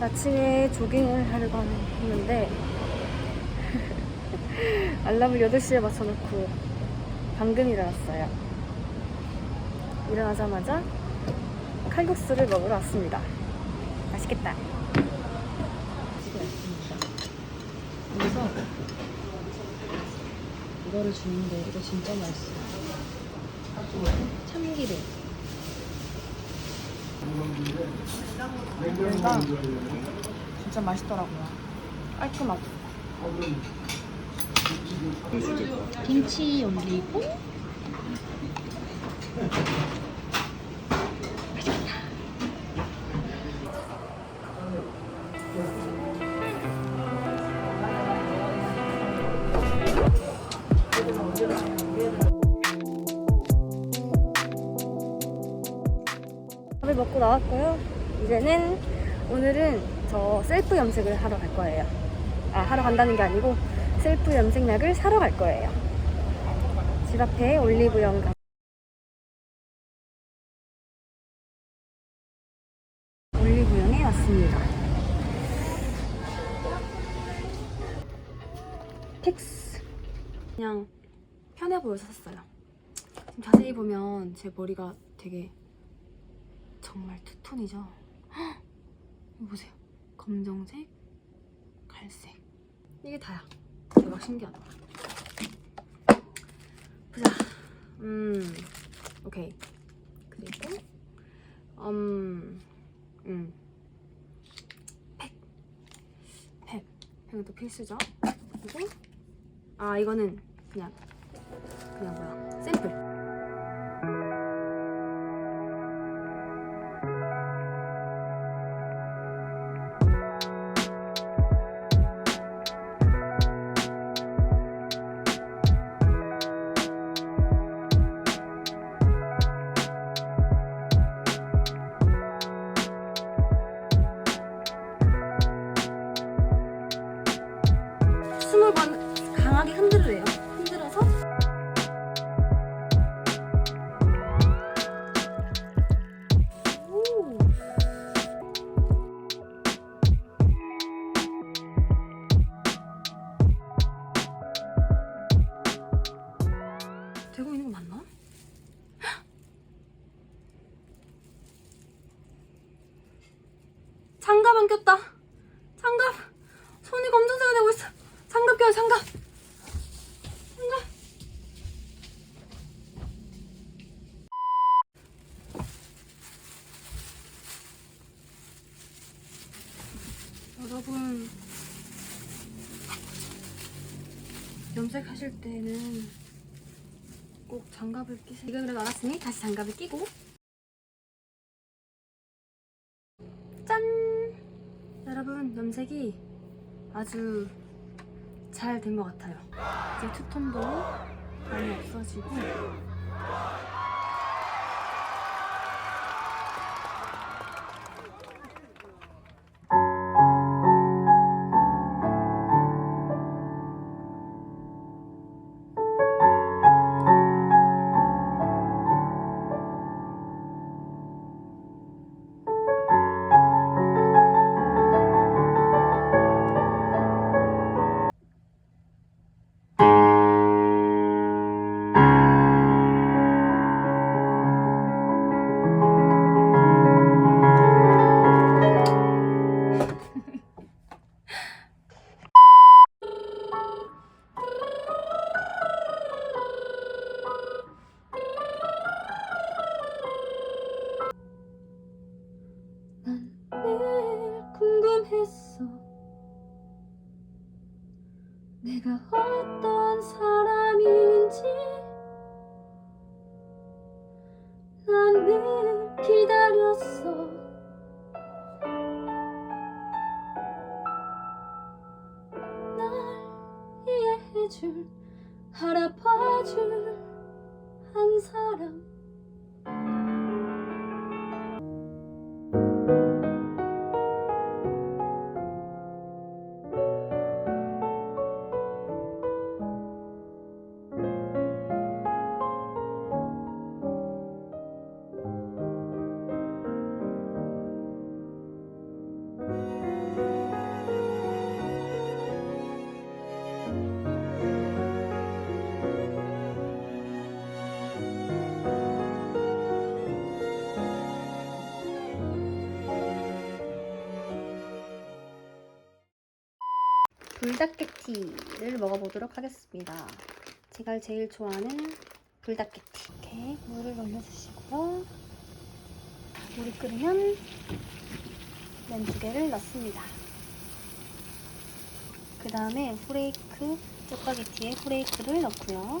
오늘 아침에 조깅을 하려고 했는데 알람을 8시에 맞춰놓고 방금 일어났어요. 일어나자마자 칼국수를 먹으러 왔습니다. 맛있겠다. 그래서 이거를 주는데 이거 진짜 맛있어. 참기름. 일단 진짜 맛있더라고요. 깔끔하고. 김치 올리고 먹고 나왔고요. 이제는 오늘은 저 셀프 염색을 하러 갈 거예요. 아, 하러 간다는 게 아니고 셀프 염색약을 사러 갈 거예요. 집 앞에 올리브영 가 올리브영에 왔습니다. 픽스 그냥 편해 보여서 샀어요. 지금 자세히 보면 제 머리가 되게 정말 투톤이죠. 헉! 보세요. 검정색, 갈색. 이게 다야. 대박 신기하다. 보자. 음, 오케이. 그리고 음, 음, 팩, 팩. 팩은 또 필수죠. 그리고 아 이거는 그냥 그냥 뭐야 꼈다. 장갑. 손이 검정색이 되고 있어. 장갑 껴요, 장갑. 장갑. 여러분, 염색하실 때는 꼭 장갑을 끼세요. 지금 그래도 알았으니 다시 장갑을 끼고 여러분, 염색이 아주 잘 된 것 같아요. 이제 투톤도 많이 없어지고 내가 어떤 사람인지 난 늘 기다렸어. 날 이해해줄 알아봐줄 한 사람 불닭게티를 먹어보도록 하겠습니다. 제가 제일 좋아하는 불닭게티. 이렇게 물을 올려주시고요. 물이 끓으면 면 두 개를 넣습니다. 그 다음에 후레이크, 짜파게티에 후레이크를 넣고요.